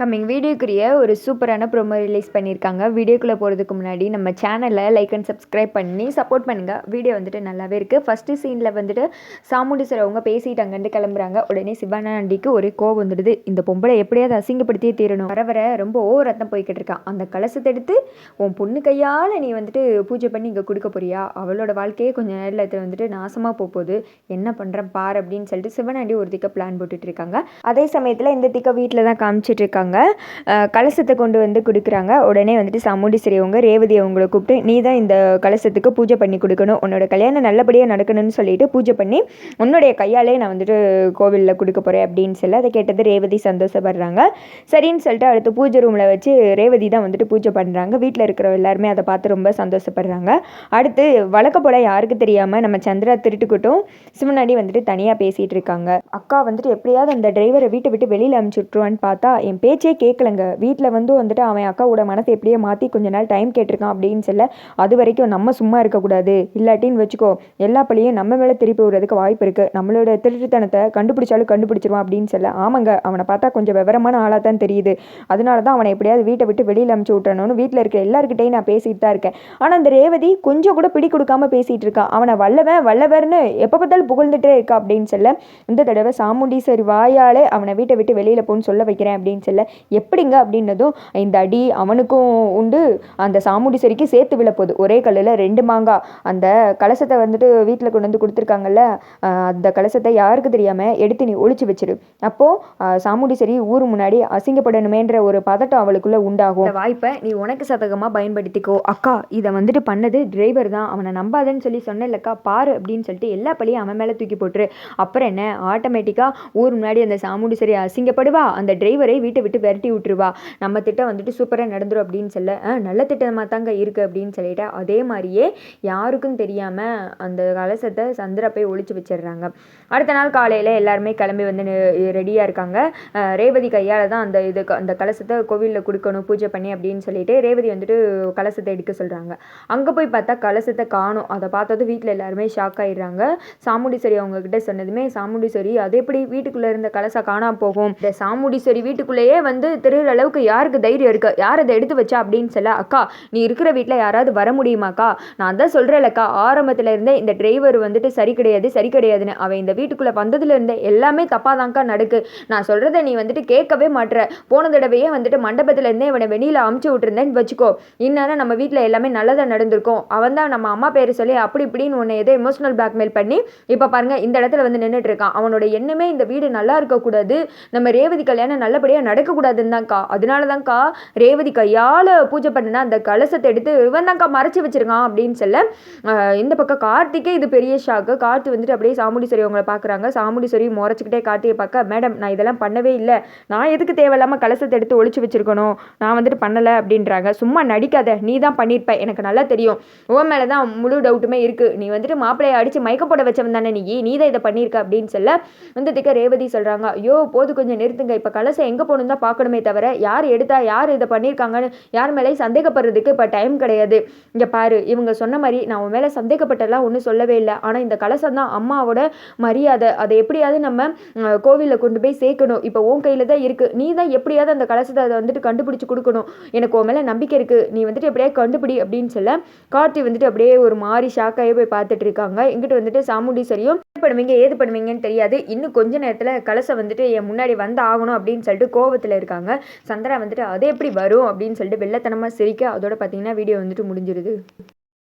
Coming வீடியோக்குரிய ஒரு சூப்பரான promo release பண்ணியிருக்காங்க வீடியோக்குள்ளே போகிறதுக்கு முன்னாடி நம்ம சேனலை லைக் அண்ட் சப்ஸ்கிரைப் பண்ணி சப்போர்ட் பண்ணுங்கள் வீடியோ வந்துட்டு நல்லாவே இருக்குது ஃபஸ்ட்டு சீனில் வந்துட்டு சாமுண்டீஸ்வரர் அவங்க பேசிட்டு அங்கேருந்து கிளம்புறாங்க. உடனே சிவானண்டிக்கு ஒரு கோவம் வந்துடுது. இந்த பொம்பளை எப்படியாவது அசிங்கப்படுத்தியே தீரணும். வர வர ரொம்ப ஓ ரத்தம் போய்கிட்டு இருக்கான் அந்த கலசத்தை எடுத்து உன் பொண்ணு கையால் நீ வந்துட்டு பூஜை பண்ணி இங்கே கொடுக்க போறியா? அவளோட வாழ்க்கையே கொஞ்சம் நேரத்தில் வந்துட்டு நாசமாக போக போகுது என்ன பண்ணுறேன் பார் அப்படின்னு சொல்லிட்டு சிவனாண்டி ஒரு திக்க பிளான் போட்டுட்டு இருக்காங்க. அதே சமயத்தில் இந்த திக்க வீட்டில் தான் காமிச்சிட்டு இருக்காங்க. கலசத்தை கொண்டு வந்து கொடுக்குறாங்க. உடனே வந்துட்டு சாமுண்டீஸ்வரி அவங்க ரேவதி அவங்கள கூப்பிட்டு நீ தான் இந்த கலசத்துக்கு பூஜை பண்ணி கொடுக்கணும். உன்னோட கல்யாணம் நல்லபடியாக நடக்கணும்னு சொல்லிட்டு பூஜை பண்ணி உன்னுடைய கையாலே நான் வந்துட்டு கோவிலில் கொடுக்க போகிறேன் அப்படின்னு சொல்லி அதை கேட்டது ரேவதி சந்தோஷப்படுறாங்க. சரின்னு சொல்லிட்டு அடுத்து பூஜை ரூமில் வச்சு ரேவதி தான் வந்துட்டு பூஜை பண்ணுறாங்க வீட்டில் இருக்கிற எல்லாருமே அதை பார்த்து ரொம்ப சந்தோஷப்படுறாங்க. அடுத்து வழக்க போல் யாருக்கு தெரியாமல் நம்ம சந்திரா திருட்டுக்கிட்டும் சிவனாடி வந்துட்டு தனியாக பேசிகிட்டு இருக்காங்க. அக்கா வந்துட்டு எப்படியாவது அந்த டிரைவரை வீட்டை விட்டு வெளியில் அனுப்பிச்சி விட்ருவான்னு பார்த்தா என் பேர் பேச்சே கேட்கலங்க வீட்டில் வந்து வந்துட்டு அவன் அக்காவோட மனசை எப்படியே மாற்றி கொஞ்ச நாள் டைம் கேட்டிருக்கான் அப்படின்னு சொல்ல அது வரைக்கும் நம்ம சும்மா இருக்கக்கூடாது. இல்லாட்டின்னு வச்சுக்கோ எல்லா பள்ளியும் நம்ம மேலே திருப்பி விடுறதுக்கு வாய்ப்பு இருக்குது நம்மளோட திருட்டுத்தனத்தை கண்டுபிடிச்சாலும் கண்டுபிடிச்சிருவான் அப்படின்னு சொல்ல ஆமாங்க அவனை பார்த்தா கொஞ்சம் விவரமான ஆளாக தான் தெரியுது. அதனால தான் அவனை எப்படியாவது வீட்டை விட்டு வெளியில் அமுச்சு விட்டுறணும்னு வீட்டில் இருக்க எல்லாருக்கிட்டையும் நான் பேசிட்டு தான் இருக்கேன். ஆனால் அந்த ரேவதி கொஞ்சம் கூட பிடி கொடுக்காம பேசிகிட்டு இருக்கான் அவனை வல்லவன் வல்லவர்னு எப்போ பார்த்தாலும் புகழ்ந்துட்டே இருக்கா அப்படின்னு சொல்ல இந்த தடவை சாமுண்டீஸ்வரி வாயாலே அவனை வீட்டை விட்டு வெளியில் போன்னு சொல்ல வைக்கிறேன் அப்படின்னு சொல்ல எப்படிங்க அப்படின்னதும் இந்த அடி அவனுக்கும் உண்டு அந்த சாமுண்டீஸ்வரிக்கு சேர்த்து விழப்போகுது ஒரே கல்லில் ரெண்டு மாங்காய் அந்த கலசத்தை வந்துட்டு வீட்டில் கொண்டு வந்து கொடுத்துருக்காங்கல்ல அந்த கலசத்தை யாருக்கு தெரியாமல் எடுத்து நீ ஒழிச்சு வச்சிரு. அப்போது சரி ஊர் முன்னாடி அசிங்கப்படணுமேன்ற ஒரு பதட்டம் அவளுக்குள்ளே உண்டாகும். வாய்ப்பை நீ உனக்கு சதகமாக பயன்படுத்திக்கோ. அக்கா இதை வந்துட்டு பண்ணது டிரைவர் தான். அவனை நம்பாதன்னு சொல்லி சொன்னேன்லக்கா பாரு அப்படின்னு சொல்லிட்டு எல்லா பழியும் அவன் மேலே தூக்கி போட்டுரு. அப்புறம் என்ன? ஆட்டோமேட்டிக்காக ஊர் முன்னாடி அந்த சாமுண்டீஸ்வரி அசிங்கப்படுவா? அந்த டிரைவரை வீட்டை விட்டு விரட்டி விட்டுருவா. நம்ம திட்டம் வந்துட்டு சூப்பராக நடந்துடும் அப்படின்னு சொல்ல நல்ல திட்டமாக தாங்க இருக்குது அப்படின்னு சொல்லிட்டு. அதே மாதிரியே யாருக்கும் தெரியாமல் அந்த கலசத்தை சந்திரா போய் ஒழிச்சு வச்சிடுறாங்க. அடுத்த நாள் காலையில் எல்லாருமே கிளம்பி வந்து ரெடியாக இருக்காங்க. ரேவதி கையால் தான் அந்த இது அந்த கலசத்தை கோவிலில் கொடுக்கணும் பூஜை பண்ணி அப்படின்னு சொல்லிட்டு ரேவதி வந்துட்டு கலசத்தை எடுக்க சொல்கிறாங்க அங்கே போய் பார்த்தா கலசத்தை காணும். அதை பார்த்ததும் வீட்டில் எல்லாருமே ஷாக் ஆகிடுறாங்க சாமுண்டீஸ்வரி அவங்கக்கிட்ட சொன்னதுமே சாமுண்டீஸ்வரி அது எப்படி வீட்டுக்குள்ளே இருந்த கலசம் காணாமல் போகும்? இந்த சாமுண்டீஸ்வரி வீட்டுக்குள்ளேயே வந்து திருடுற அளவுக்கு யாருக்கு தைரியம் இருக்கு? யார் அதை எடுத்து வச்சா அப்படின்னு சொல்ல அக்கா நீ இருக்கிற வீட்டில் யாராவது வர முடியுமாக்கா? நான் தான் சொல்கிறேன்லக்கா ஆரம்பத்தில் இருந்தே இந்த டிரைவர் வந்துட்டு சரி கிடையாது சரி கிடையாதுன்னு. அவன் இந்த வீட்டுக்குள்ளே வந்ததுலேருந்தே எல்லாமே தப்பாக தான்க்கா நடக்கு. நான் சொல்கிறத நீ வந்துட்டு கேட்கவே மாட்டுற போன தடவையே வந்துட்டு மண்டபத்தில் இருந்தே இவனை வெளியில் அமுச்சு விட்டுருந்தேன்னு வச்சுக்கோ. இந்நேரம் நம்ம வீட்டில் எல்லாமே நல்லதாக நடந்திருக்கும். அவன் தான் நம்ம அம்மா பேர் சொல்லி அப்படி இப்படின்னு உன்னை ஏதோ எமோஷனல் பிளாக்மெயில் பண்ணி இப்போ பாருங்கள் இந்த இடத்துல வந்து நின்றுட்டு இருக்கான். அவனோட எண்ணமே இந்த வீடு நல்லா இருக்கக்கூடாது. நம்ம ரேவதி கல்யாணம் நல்லபடியாக நடக்கக்கூடாதுன்னு தான்க்கா அதனால தான்க்கா ரேவதி கையால் பூஜை பண்ணினா அந்த கலசத்தை எடுத்து இவன் தான்க்கா மறைச்சி வச்சிருக்கான் அப்படின்னு சொல்ல இந்த பக்கம் கார்த்திக்கே இது பெரிய ஷாக்கு கார்த்தி வந்துட்டு அப்படியே சாமுண்டீஸ்வரி அவங்கள பார்க்குறாங்க சாமுண்டீஸ்வரி முறைச்சிக்கிட்டே கார்த்தியை பார்க்க மேடம் நான் இதெல்லாம் பண்ணவே இல்லை. நான் எதுக்கு தேவையில்லாமல் கலசத்தை எடுத்து ஒழிச்சு வச்சிருக்கணும்? நான் வந்துட்டு பண்ணலை அப்படின்றாங்க. சும்மா நடிக்காத. நீ தான் பண்ணியிருப்ப எனக்கு நல்லா தெரியும். உன் மேலே தான் முழு டவுட்டுமே இருக்குது நீ வந்துட்டு மாப்பிள்ளையை அடித்து மயக்க போட வச்சவன் தானே நீ. நீ தான் இதை பண்ணியிருக்க அப்படின்னு சொல்ல வந்ததுக்கு ரேவதி சொல்கிறாங்க ஐயோ போது கொஞ்சம் நிறுத்துங்க. இப்போ கலசம் எங்கே போகணும் தான் பார்க்கணுமே தவிர யார் எடுத்தா யார் இதை பண்ணியிருக்காங்கன்னு யார் மேலே சந்தேகப்படுறதுக்கு இப்போ டைம் கிடையாது. இங்கே பாரு இவங்க சொன்ன மாதிரி நான் உன் மேலே சந்தேகப்பட்டெல்லாம் ஒன்றும் சொல்லவே இல்லை. ஆனால் இந்த கலசம் தான் அம்மாவோட மரியாதை. அதை எப்படியாவது நம்ம கோவிலில் கொண்டு போய் சேர்க்கணும். இப்போ உன் கையில் தான் இருக்குது நீ தான் எப்படியாவது அந்த கலசத்தை அதை வந்துட்டு கண்டுபிடிச்சி கொடுக்கணும். எனக்கு உன் மேலே நம்பிக்கை இருக்குது நீ வந்துட்டு எப்படியாவது கண்டுபிடி அப்படின்னு சொல்ல கார்த்தி வந்துட்டு அப்படியே ஒரு மாதிரி ஷாக்காகவே போய் பார்த்துட்டு இருக்காங்க. இங்கிட்டு வந்துட்டு சாமுண்டீஸ்வரியும் பண்ணுவீங்க ஏது பண்ணுவீங்கன்னு தெரியாது. இன்னும் கொஞ்ச நேரத்தில் கலசம் வந்துட்டு என் முன்னாடி வந்து ஆகணும் அப்படின்னு சொல்லிட்டு கோவத்தில் இருக்காங்க. சந்திரா வந்துட்டு அது எப்படி வரும்? அப்படின்னு சொல்லிட்டு வெள்ளத்தனமாக சிரிக்க அதோட பார்த்தீங்கன்னா வீடியோ வந்துட்டு முடிஞ்சிருது.